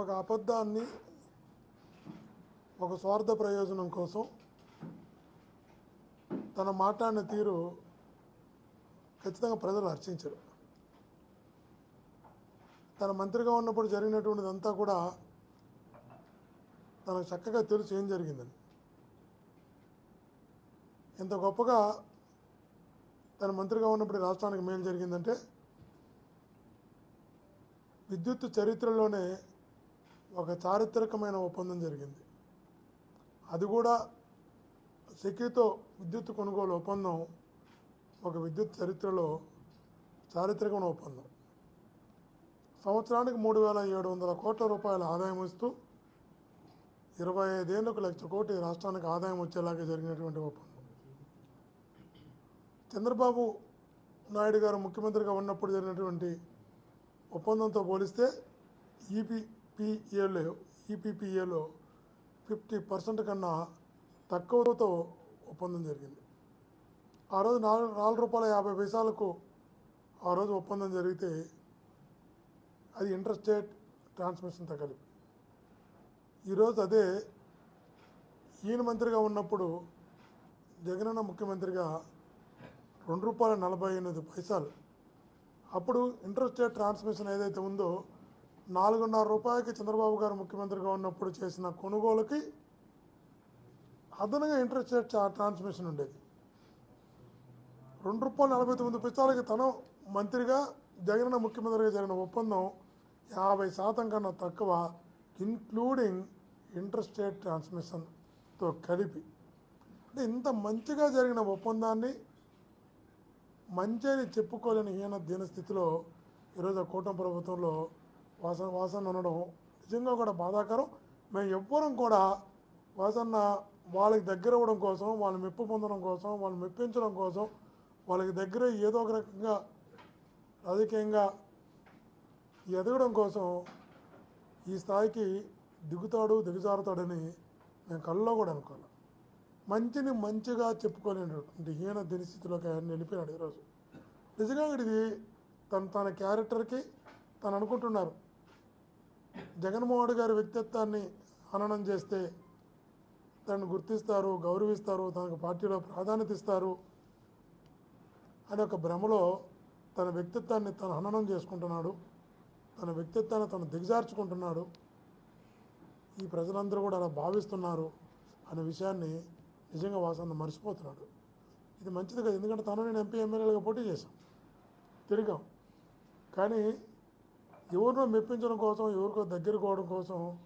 ఒక అబద్ధాన్ని ఒక స్వార్థ ప్రయోజనం కోసం తన మాట్లాడిన తీరు ఖచ్చితంగా ప్రజలు హర్షించరు. తన మంత్రిగా ఉన్నప్పుడు జరిగినటువంటిదంతా కూడా తనకు చక్కగా తెలుసు ఏం జరిగిందని. ఇంత గొప్పగా తన మంత్రిగా ఉన్నప్పుడు రాష్ట్రానికి మేలు జరిగిందంటే విద్యుత్ చరిత్రలోనే ఒక చారిత్రకమైన ఒప్పందం జరిగింది. అది కూడా సెకీతో విద్యుత్ కొనుగోలు ఒప్పందం ఒక విద్యుత్ చరిత్రలో చారిత్రకమైన ఒప్పందం. సంవత్సరానికి మూడు వేల ఏడు వందల కోట్ల రూపాయల ఆదాయం ఇస్తూ ఇరవై ఐదేళ్ళకు లక్ష కోటి రాష్ట్రానికి ఆదాయం వచ్చేలాగా జరిగినటువంటి ఒప్పందం. చంద్రబాబు నాయుడు గారు ముఖ్యమంత్రిగా ఉన్నప్పుడు జరిగినటువంటి ఒప్పందంతో పోలిస్తే ఈపీ ఈపీఏలో ఈపీపీఏలో ఫిఫ్టీ పర్సెంట్ కన్నా తక్కువతో ఒప్పందం జరిగింది. ఆ రోజు నాలుగు నాలుగు రూపాయల యాభై పైసలకు ఆ రోజు ఒప్పందం జరిగితే అది ఇంటర్స్టేట్ ట్రాన్స్మిషన్తో కలిపి. ఈరోజు అదే ఈయన మంత్రిగా ఉన్నప్పుడు జగనన్న ముఖ్యమంత్రిగా రెండు రూపాయల నలభై ఎనిమిది పైసలు. అప్పుడు ఇంటర్స్టేట్ ట్రాన్స్మిషన్ ఏదైతే ఉందో నాలుగున్నర రూపాయలకి చంద్రబాబు గారు ముఖ్యమంత్రిగా ఉన్నప్పుడు చేసిన కొనుగోలుకి అదనంగా ఇంట్రెస్ట్ రేట్ ట్రాన్స్మిషన్ ఉండేది. రెండు రూపాయలు నలభై తొమ్మిది పైసలకి తను మంత్రిగా జగన్ ముఖ్యమంత్రిగా జరిగిన ఒప్పందం యాభై శాతం కన్నా తక్కువ ఇన్క్లూడింగ్ ఇంట్రెస్ట్ రేట్ ట్రాన్స్మిషన్తో కలిపి. అంటే ఇంత మంచిగా జరిగిన ఒప్పందాన్ని మంచి అని చెప్పుకోలేని హీన దీన స్థితిలో ఈరోజు ఆ కూటమి ప్రభుత్వంలో వాసన వాసన ఉండడం నిజంగా కూడా బాధాకరం. మేము ఎవ్వరం కూడా వాసన్న వాళ్ళకి దగ్గర అవ్వడం కోసం వాళ్ళని మెప్పు పొందడం కోసం వాళ్ళని మెప్పించడం కోసం వాళ్ళకి దగ్గర ఏదో ఒక రకంగా రాజకీయంగా ఎదగడం కోసం ఈ స్థాయికి దిగుతాడు దిగజారుతాడని మేము కళ్ళలో కూడా అనుకోవాలి. మంచిని మంచిగా చెప్పుకోలేనటువంటి హీన దినస్థితిలోకి ఆయన నిలిపినాడు ఈరోజు. నిజంగా ఇది తన తన క్యారెక్టర్కి తను అనుకుంటున్నారు. జగన్మోహన్ గారి వ్యక్తిత్వాన్ని హననం చేస్తే తనను గుర్తిస్తారు గౌరవిస్తారు తనకు పార్టీలో ప్రాధాన్యత ఇస్తారు అనే ఒక భ్రమలో తన వ్యక్తిత్వాన్ని తను హననం చేసుకుంటున్నాడు. తన వ్యక్తిత్వాన్ని తను దిగజార్చుకుంటున్నాడు. ఈ ప్రజలందరూ కూడా అలా భావిస్తున్నారు అనే విషయాన్ని నిజంగా వాసన మర్చిపోతున్నాడు. ఇది మంచిది కదా. ఎందుకంటే తను నేను ఎంపీ ఎమ్మెల్యేలుగా పోటీ చేశాం. తిరిగాం. కానీ ఎవరినో మెప్పించడం కోసం ఎవరికో దగ్గర కోవడం కోసం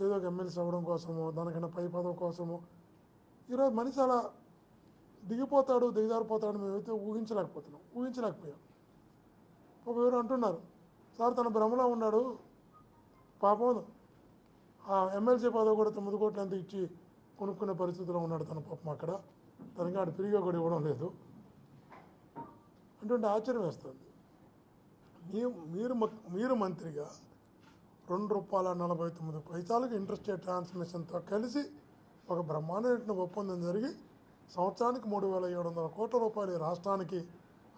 ఏదో ఒక ఎమ్మెల్సీ అవ్వడం కోసమో దానికన్నా పై పదవి కోసమో ఈరోజు మనిషి అలా దిగిపోతాడు దిగజారిపోతాడు మేమైతే ఊహించలేకపోతున్నాం ఊహించలేకపోయాం. ఒక ఎవరు అంటున్నారు సార్ తన భ్రమలో ఉన్నాడు పాపం ఆ ఎమ్మెల్సీ పదవి కూడా తొమ్మిది కోట్లు ఎంత ఇచ్చి కొనుక్కునే పరిస్థితిలో ఉన్నాడు తన పాపం అక్కడ. తనకి ఆడు ఫ్రీగా కూడా ఇవ్వడం లేదు. అంటుంటే ఆశ్చర్యం వేస్తుంది. మీ మీరు మ- మీరు మంత్రిగా రెండు రూపాయల నలభై తొమ్మిది పైసలకు ఇంట్రెస్టేట్ ట్రాన్స్మిషన్తో కలిసి ఒక బ్రహ్మాండమైన ఒప్పందం జరిగి సంవత్సరానికి మూడు వేల ఏడు వందల కోట్ల రూపాయలు రాష్ట్రానికి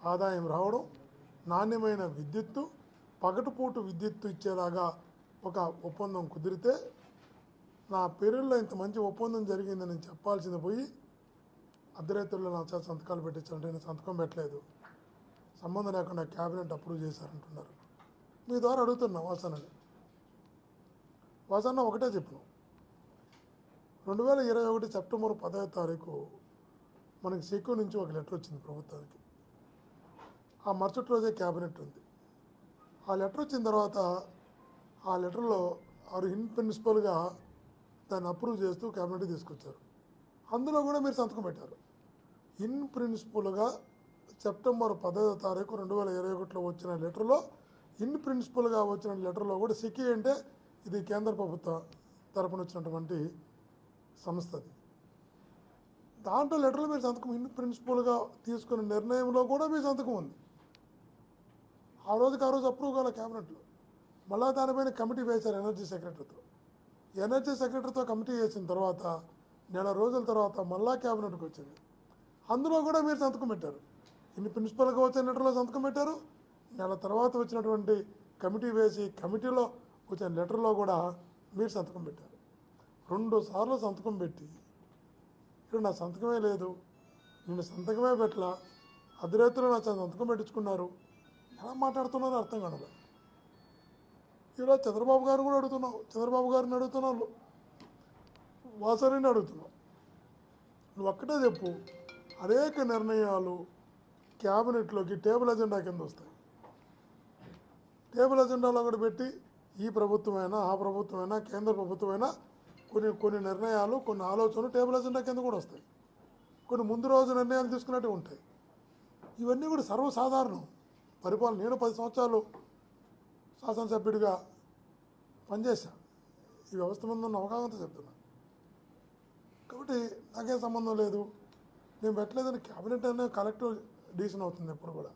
ఆదాయం రావడం నాణ్యమైన విద్యుత్తు పగటిపూట విద్యుత్తు ఇచ్చేలాగా ఒక ఒప్పందం కుదిరితే నా పేరులో ఇంత మంచి ఒప్పందం జరిగిందని నేను చెప్పాల్సింది పోయి అర్ధరాత్రుల్లో నా సంతకాలు పెట్టించాలంటే నేను సంతకం పెట్టలేదు. సంబంధం లేకుండా క్యాబినెట్ అప్రూవ్ చేశారంటున్నారు. మీ ద్వారా అడుగుతున్నా వాసనని వాసన్న ఒకటే చెప్పను. రెండు వేల ఇరవై ఒకటి సెప్టెంబర్ పదహైదు తారీఖు మనకి సిక్కు నుంచి ఒక లెటర్ వచ్చింది ప్రభుత్వానికి. ఆ మరుసటి రోజే క్యాబినెట్ ఉంది. ఆ లెటర్ వచ్చిన తర్వాత ఆ లెటర్లో వారు ఇన్ ప్రిన్సిపల్గా దాన్ని అప్రూవ్ చేస్తూ క్యాబినెట్ తీసుకొచ్చారు. అందులో కూడా మీరు సంతకం పెట్టారు. ఇన్ ప్రిన్సిపల్గా సెప్టెంబర్ పదహైదో తారీఖు రెండు వేల ఇరవై ఒకటిలో వచ్చిన లెటర్లో ఇన్ ప్రిన్సిపల్గా వచ్చిన లెటర్లో కూడా సిక్కి అంటే ఇది కేంద్ర ప్రభుత్వ తరపున వచ్చినటువంటి సంస్థ అది. దాంట్లో లెటర్లో మీరు సంతకం ఇన్ ప్రిన్సిపల్గా తీసుకున్న నిర్ణయంలో కూడా మీ సంతకం ఉంది. ఆ రోజుకి ఆ రోజు అప్రూవ్ కాలే క్యాబినెట్లో. మళ్ళా దానిపైన కమిటీ వేశారు ఎనర్జీ సెక్రటరీతో. ఎనర్జీ సెక్రటరీతో కమిటీ వేసిన తర్వాత నెల రోజుల తర్వాత మళ్ళా క్యాబినెట్కి వచ్చింది అందులో కూడా మీరు సంతకం పెట్టారు. ఇన్ని ప్రిన్సిపల్గా వచ్చే లెటర్లో సంతకం పెట్టారు? నెల తర్వాత వచ్చినటువంటి కమిటీ వేసి కమిటీలో వచ్చిన లెటర్లో కూడా మీరు సంతకం పెట్టారు. రెండు సార్లు సంతకం పెట్టి ఇక్కడ నా సంతకమే లేదు నేను సంతకమే పెట్టలా అర్ధరాత్రులు నా సంతకం పెట్టించుకున్నారు. ఎలా మాట్లాడుతున్నారో అర్థం కాదు ఇలా చంద్రబాబు గారు కూడా అడుగుతున్నావు చంద్రబాబు గారిని అడుగుతున్నావు వాసరిని అడుగుతున్నావు. నువ్వు ఒక్కటే చెప్పు అనేక నిర్ణయాలు క్యాబినెట్లోకి టేబుల్ ఎజెండా కింద వస్తాయి. టేబుల్ ఎజెండాలో కూడా పెట్టి ఈ ప్రభుత్వమైనా ఆ ప్రభుత్వమైనా కేంద్ర ప్రభుత్వమైనా కొన్ని కొన్ని నిర్ణయాలు కొన్ని ఆలోచనలు టేబుల్ ఎజెండా కింద కూడా వస్తాయి. కొన్ని ముందు రోజు నిర్ణయాలు తీసుకున్నట్టు ఉంటాయి. ఇవన్నీ కూడా సర్వసాధారణం. పరిపాలన నేను పది సంవత్సరాలు శాసనసభ్యుడిగా పనిచేశా ఈ వ్యవస్థ ముందు ఉన్న అవగాహనతో చెప్తున్నా. కాబట్టి నాకేం సంబంధం లేదు. నేను పెట్టలేదని క్యాబినెట్ అనే కలెక్టర్ డిసిషన్ అవుతుంది ఎప్పుడు కూడా.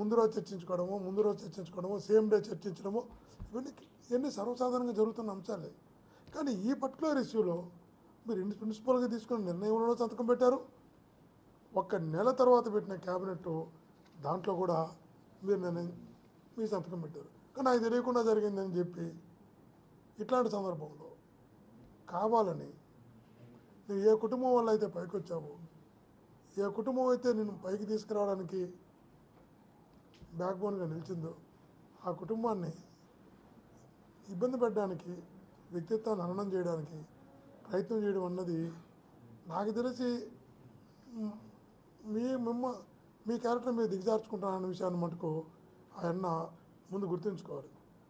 ముందు రోజు చర్చించుకోవడము ముందు రోజు చర్చించుకోవడము సేమ్ డే చర్చించడము ఇవన్నీ ఇవన్నీ సర్వసాధారణంగా జరుగుతున్న అంశాలే. కానీ ఈ పర్టికులర్ ఇష్యూలో మీరు ఇన్ ప్రిన్సిపల్గా తీసుకున్న నిర్ణయంలో సంతకం పెట్టారు. ఒక్క నెల తర్వాత పెట్టిన క్యాబినెట్ దాంట్లో కూడా మీరు నిర్ణయం మీ సంతకం పెట్టారు. కానీ నాకు తెలియకుండా జరిగిందని చెప్పి ఇట్లాంటి సందర్భంలో కావాలని నువ్వు ఏ కుటుంబం వల్ల అయితే పైకి వచ్చావో ఏ కుటుంబం అయితే నేను పైకి తీసుకురావడానికి బ్యాక్ బోన్గా నిలిచిందో ఆ కుటుంబాన్ని ఇబ్బంది పెట్టడానికి వ్యక్తిత్వాన్ని హననం చేయడానికి ప్రయత్నం చేయడం అన్నది నాకు తెలిసి మీ మిమ్మ మీ క్యారెక్టర్ మీద దిగజార్చుకుంటానన్న విషయాన్ని మటుకు ఆయన ముందు గుర్తుంచుకోవాలి.